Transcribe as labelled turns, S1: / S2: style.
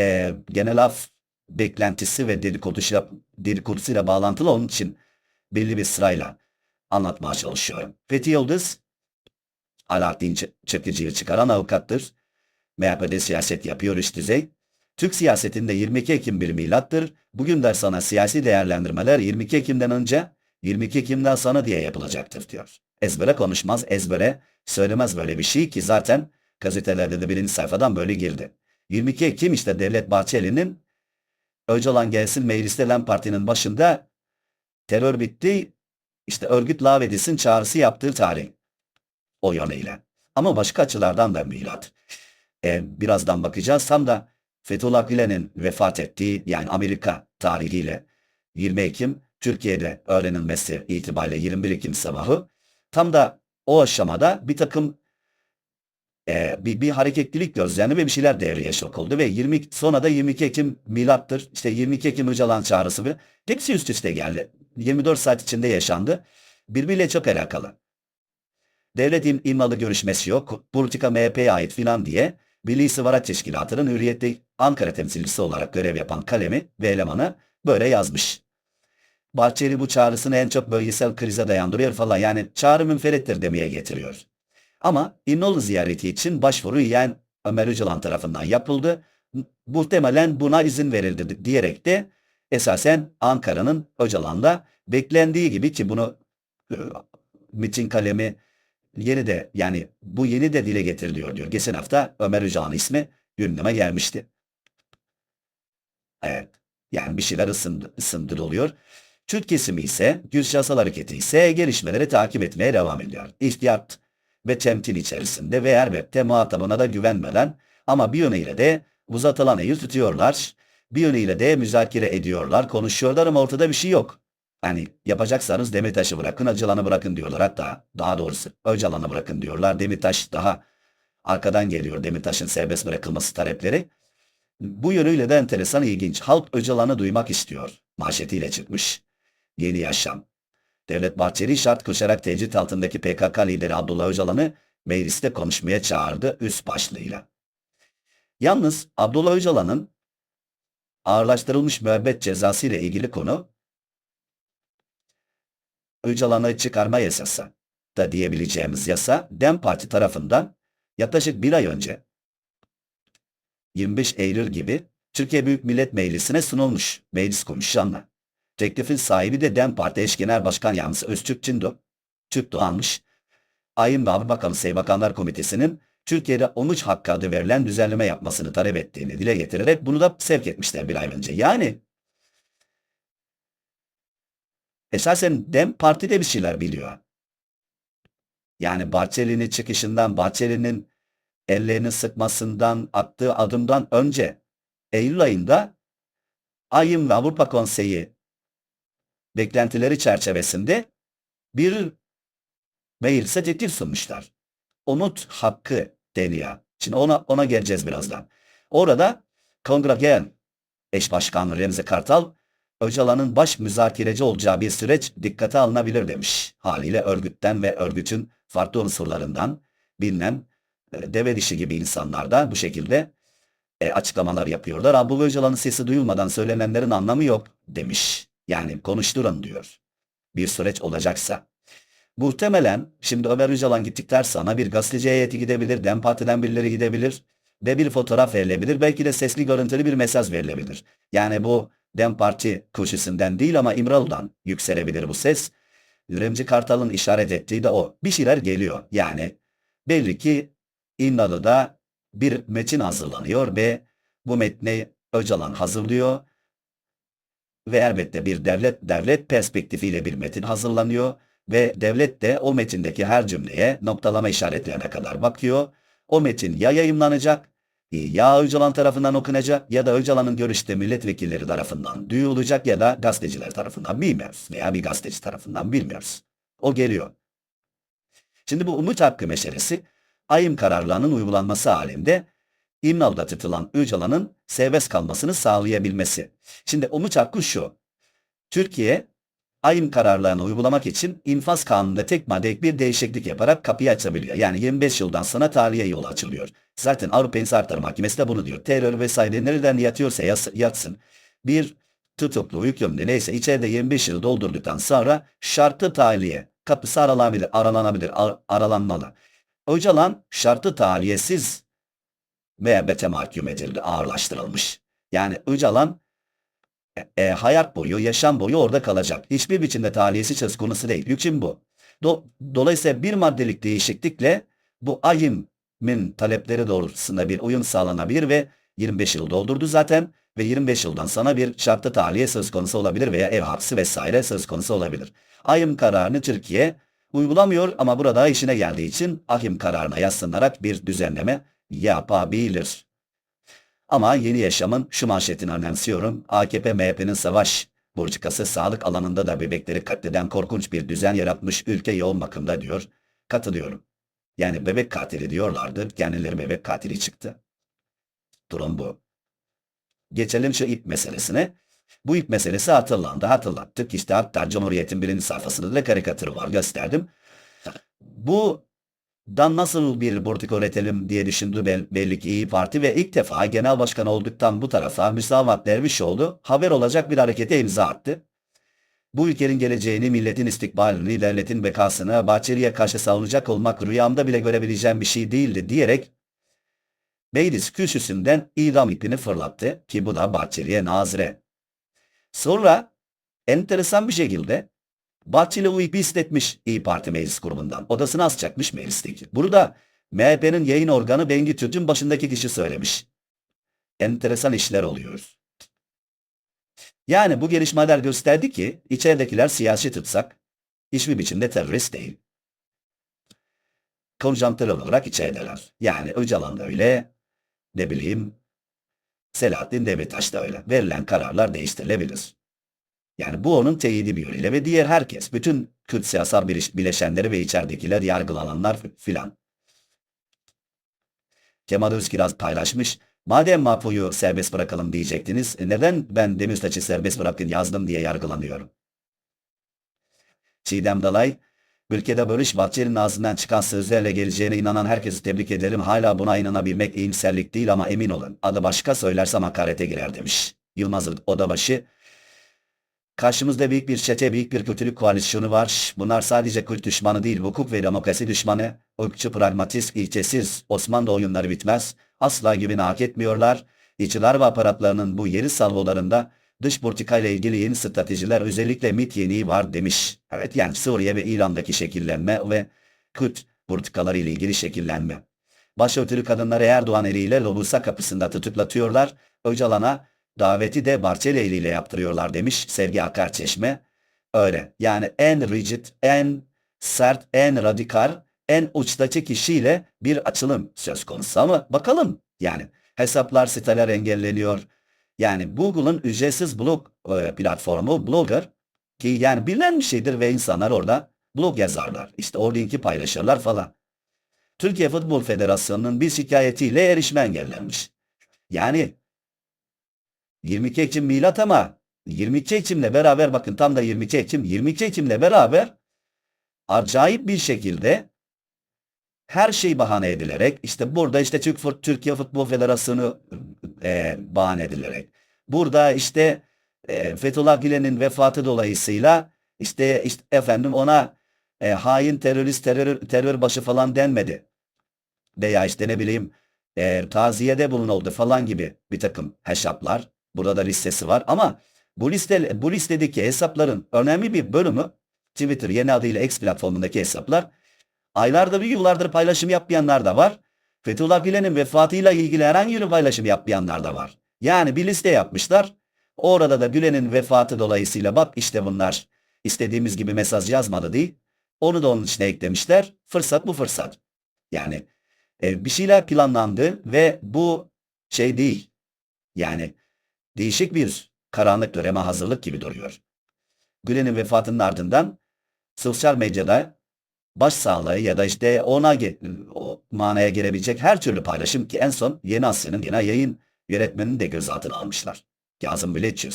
S1: e, genel af beklentisi ve dedikodusuyla, dedikodusuyla bağlantılı onun için belli bir sırayla anlatmaya çalışıyorum. Fethi Yıldız, Alaaddin Ç- Çakıcı'yı çıkaran avukattır. MHP'de siyaset yapıyor üst düzey. Türk siyasetinde 22 Ekim bir milattır. Bugün de sana siyasi değerlendirmeler 22 Ekim'den önce 22 Ekim'den sonra diye yapılacaktır diyor. Ezbere konuşmaz, ezbere söylemez böyle bir şey ki zaten gazetelerde de birinci sayfadan böyle girdi. 22 Ekim işte Devlet Bahçeli'nin Öcalan gelsin mecliste Lem Parti'nin başında terör bitti, işte örgüt lağvedilsin çağrısı yaptığı tarih. O yönüyle. Ama başka açılardan da milat. E, birazdan bakacağız. Tam da Fethullah Gülen'in vefat ettiği yani Amerika tarihiyle 20 Ekim Türkiye'de öğrenilmesi itibariyle 21 Ekim sabahı tam da o aşamada bir takım e, bir, bir hareketlilik gözlendi ve bir şeyler devreye sokuldu ve 20 sonra da 22 Ekim milattır. İşte 22 Ekim Öcalan çağrısı ve hepsi üst üste geldi. 24 saat içinde yaşandı. Birbiriyle çok alakalı. Devlet im immalı görüşmesi yok. Politika MHP'ye ait filan diye Milli İstihbarat Teşkilatı'nın hürriyette Ankara temsilcisi olarak görev yapan kalemi ve elemanı böyle yazmış. Bahçeli bu çağrısını en çok bölgesel krize dayandırıyor falan yani çağrı münferittir demeye getiriyor. Ama İnönü ziyareti için başvuru yiyen Ömer Öcalan tarafından yapıldı. Muhtemelen buna izin verildi diyerek de esasen Ankara'nın Öcalan'da beklendiği gibi ki bunu e, MİT'in kalemi yeni de yani bu yeni de dile getiriliyor diyor. Geçen hafta Ömer Öcalan ismi gündeme gelmişti. Evet. Yani bir şeyler ısındı, ısındırılıyor. Türk kesimi ise, Güç Yasal Hareketi ise gelişmeleri takip etmeye devam ediyor. İhtiyat ve temkin içerisinde ve elbette muhatabına da güvenmeden ama bir yönüyle de uzatılan eli tutuyorlar. Bir yönüyle de müzakere ediyorlar, konuşuyorlar ama ortada bir şey yok. Hani yapacaksanız Demirtaş'ı bırakın, Öcalan'ı bırakın diyorlar. Hatta daha doğrusu Öcalan'ı bırakın diyorlar. Demirtaş daha arkadan geliyor Demirtaş'ın serbest bırakılması talepleri. Bu yönüyle de enteresan ilginç. Halk Öcalan'ı duymak istiyor. Manşetiyle çıkmış. Yeni yaşam. Devlet Bahçeli şart koşarak tecrit altındaki PKK lideri Abdullah Öcalan'ı mecliste konuşmaya çağırdı üst başlığıyla. Yalnız Abdullah Öcalan'ın ağırlaştırılmış müebbet cezası ile ilgili konu Öcalan'ı çıkarma yasası da diyebileceğimiz yasa DEM Parti tarafından yaklaşık bir ay önce 25 Eylül gibi Türkiye Büyük Millet Meclisi'ne sunulmuş meclis komisyonla. Teklifin sahibi de DEM Parti Eş Genel Başkan Yardımcısı Öztürk Çindo. Türk Doğanmış. Ayın ve Avrupa Bakanı Bakanlar Komitesi'nin Türkiye'de 13 hakkı adı verilen düzenleme yapmasını talep ettiğini dile getirerek bunu da sevk etmişler bir ay önce. Yani esasen DEM Parti de bir şeyler biliyor. Yani Bahçeli'nin çıkışından, Bahçeli'nin ellerini sıkmasından, attığı adımdan önce Eylül ayında AYİM ve Avrupa Konseyi beklentileri çerçevesinde bir meclise teklif sunmuşlar. Umut hakkı deniyor. Şimdi ona, ona geleceğiz birazdan. Orada Kongreyen eş başkanı Remzi Kartal, Öcalan'ın baş müzakereci olacağı bir süreç dikkate alınabilir demiş. Haliyle örgütten ve örgütün farklı unsurlarından bilinen e, deve dişi gibi insanlar da bu şekilde e, açıklamalar yapıyorlar. Abdullah Öcalan'ın sesi duyulmadan söylenenlerin anlamı yok demiş. Yani konuşturun diyor. Bir süreç olacaksa. Muhtemelen şimdi Ömer Öcalan gittikler sana bir gazeteci heyeti gidebilir, DEM Parti'den birileri gidebilir ve bir fotoğraf verilebilir. Belki de sesli görüntülü bir mesaj verilebilir. Yani bu DEM Parti köşesinden değil ama İmralı'dan yükselebilir bu ses. Remzi Kartal'ın işaret ettiği de o. Bir şeyler geliyor. Yani belli ki İmralı'da bir metin hazırlanıyor ve bu metni Öcalan hazırlıyor ve elbette bir devlet devlet perspektifiyle bir metin hazırlanıyor ve devlet de o metindeki her cümleye noktalama işaretlerine kadar bakıyor. O metin ya yayımlanacak, ya Öcalan tarafından okunacak ya da Öcalan'ın görüşte milletvekilleri tarafından duyulacak ya da gazeteciler tarafından bilmiyoruz veya bir gazeteci tarafından bilmiyoruz. O geliyor. Şimdi bu umut hakkı meselesi ayım kararlarının uygulanması halinde İmnal'da tutulan Öcalan'ın serbest kalmasını sağlayabilmesi. Şimdi umut hakkı şu. Türkiye ayın kararlarını uygulamak için infaz kanununda tek madde bir değişiklik yaparak kapıyı açabiliyor. Yani 25 yıldan sonra tahliye yolu açılıyor. Zaten Avrupa İnsan Hakları Mahkemesi de bunu diyor. Terör vesaire nereden yatıyorsa yatsın. Bir tutuklu hükümlü neyse içeride 25 yıl doldurduktan sonra şartlı tahliye kapısı aralanabilir, aralanabilir, ar- aralanmalı. Öcalan şartlı tahliyesiz müebbete mahkum edildi, ağırlaştırılmış. Yani Öcalan e, e, hayat boyu, yaşam boyu orada kalacak. Hiçbir biçimde tahliyesi söz konusu değil. Hüküm bu. Do- Dolayısıyla bir maddelik değişiklikle bu AYİM'in talepleri doğrultusunda bir uyum sağlanabilir ve 25 yıl doldurdu zaten ve 25 yıldan sonra bir şartlı tahliye söz konusu olabilir veya ev hapsi vesaire söz konusu olabilir. AYİM kararını Türkiye uygulamıyor ama burada işine geldiği için AYİM kararına yaslanarak bir düzenleme yapabilir. Ama yeni yaşamın şu manşetini önemsiyorum. AKP MHP'nin savaş burcukası sağlık alanında da bebekleri katleden korkunç bir düzen yaratmış ülke yoğun bakımda diyor. Katılıyorum. Yani bebek katili diyorlardı. Kendileri bebek katili çıktı. Durum bu. Geçelim şu ip meselesine. Bu ip meselesi hatırlandı. Hatırlattık. İşte hatta Cumhuriyet'in birinci sayfasında da karikatürü var. Gösterdim. Bu dan nasıl bir politika üretelim diye düşündü bel- belli ki İyi Parti ve ilk defa genel başkan olduktan bu tarafa Müsavat Dervişoğlu haber olacak bir harekete imza attı. Bu ülkenin geleceğini, milletin istikbalini, devletin bekasını Bahçeli'ye karşı savunacak olmak rüyamda bile görebileceğim bir şey değildi diyerek Meclis kürsüsünden idam ipini fırlattı ki bu da Bahçeli'ye nazire. Sonra enteresan bir şekilde Bahçeli o ipi istetmiş İyi Parti meclis grubundan. Odasına asacakmış meclisteki. Burada MHP'nin yayın organı Bengi Türk'ün başındaki kişi söylemiş. Enteresan işler oluyor. Yani bu gelişmeler gösterdi ki içeridekiler siyasi tutsak hiçbir biçimde terörist değil. Konjonktürel olarak içerideler. Yani Öcalan da öyle, ne bileyim Selahattin Demirtaş da öyle. Verilen kararlar değiştirilebilir. Yani bu onun teyidi bir yönüyle ve diğer herkes, bütün Kürt siyasal bile- bileşenleri ve içeridekiler yargılananlar filan. Kemal Özkiraz paylaşmış. Madem Mapu'yu serbest bırakalım diyecektiniz, e neden ben Demirtaş'ı serbest bırakın yazdım diye yargılanıyorum? Çiğdem Dalay, ülkede barış Bahçeli'nin ağzından çıkan sözlerle geleceğine inanan herkesi tebrik ederim. Hala buna inanabilmek iyimserlik değil ama emin olun. Adı başka söylersem hakarete girer demiş. Yılmaz Odabaşı, Karşımızda büyük bir çete, büyük bir kötülük koalisyonu var. Bunlar sadece Kürt düşmanı değil, hukuk ve demokrasi düşmanı. Irkçı, pragmatist, ilçesiz, Osmanlı oyunları bitmez. Asla güveni hak etmiyorlar. İçiler ve aparatlarının bu yeri salvolarında dış politika ile ilgili yeni stratejiler özellikle MİT yeniği var demiş. Evet yani Suriye ve İran'daki şekillenme ve Kürt politikaları ile ilgili şekillenme. Başörtülü kadınları Erdoğan eliyle Lobusa kapısında tutuklatıyorlar. Öcalan'a daveti de Bahçeli eliyle yaptırıyorlar demiş Sevgi Akarçeşme. Öyle. Yani en rigid, en sert, en radikal, en uçtaki kişiyle bir açılım söz konusu ama bakalım yani hesaplar siteler engelleniyor. Yani Google'ın ücretsiz blog e, platformu Blogger ki yani bilinen bir şeydir ve insanlar orada blog yazarlar. İşte o linki paylaşırlar falan. Türkiye Futbol Federasyonu'nun bir şikayetiyle erişme engellenmiş. Yani 22 Ekim milat ama 22 Ekim'le beraber bakın tam da 22 Ekim 22 Ekim'le beraber acayip bir şekilde her şey bahane edilerek işte burada işte Türk Türkiye Futbol Federasyonu e, bahane edilerek burada işte e, Fethullah Gülen'in vefatı dolayısıyla işte, işte efendim ona e, hain terörist terör terör başı falan denmedi veya işte ne bileyim e, taziyede bulunuldu falan gibi bir takım hesaplar Burada da listesi var ama bu liste bu listedeki hesapların önemli bir bölümü Twitter yeni adıyla X platformundaki hesaplar aylarda bir yıllardır paylaşım yapmayanlar da var. Fethullah Gülen'in vefatıyla ilgili herhangi bir paylaşım yapmayanlar da var. Yani bir liste yapmışlar. Orada da Gülen'in vefatı dolayısıyla bak işte bunlar istediğimiz gibi mesaj yazmadı değil. Onu da onun içine eklemişler. Fırsat bu fırsat. Yani e, bir şeyler planlandı ve bu şey değil. Yani değişik bir karanlık döneme hazırlık gibi duruyor. Gülen'in vefatının ardından sosyal medyada başsağlığı ya da işte ona o manaya gelebilecek her türlü paylaşım ki en son Yeni Asya'nın yine yayın yönetmenini de gözaltına almışlar. Kazım Biletçius.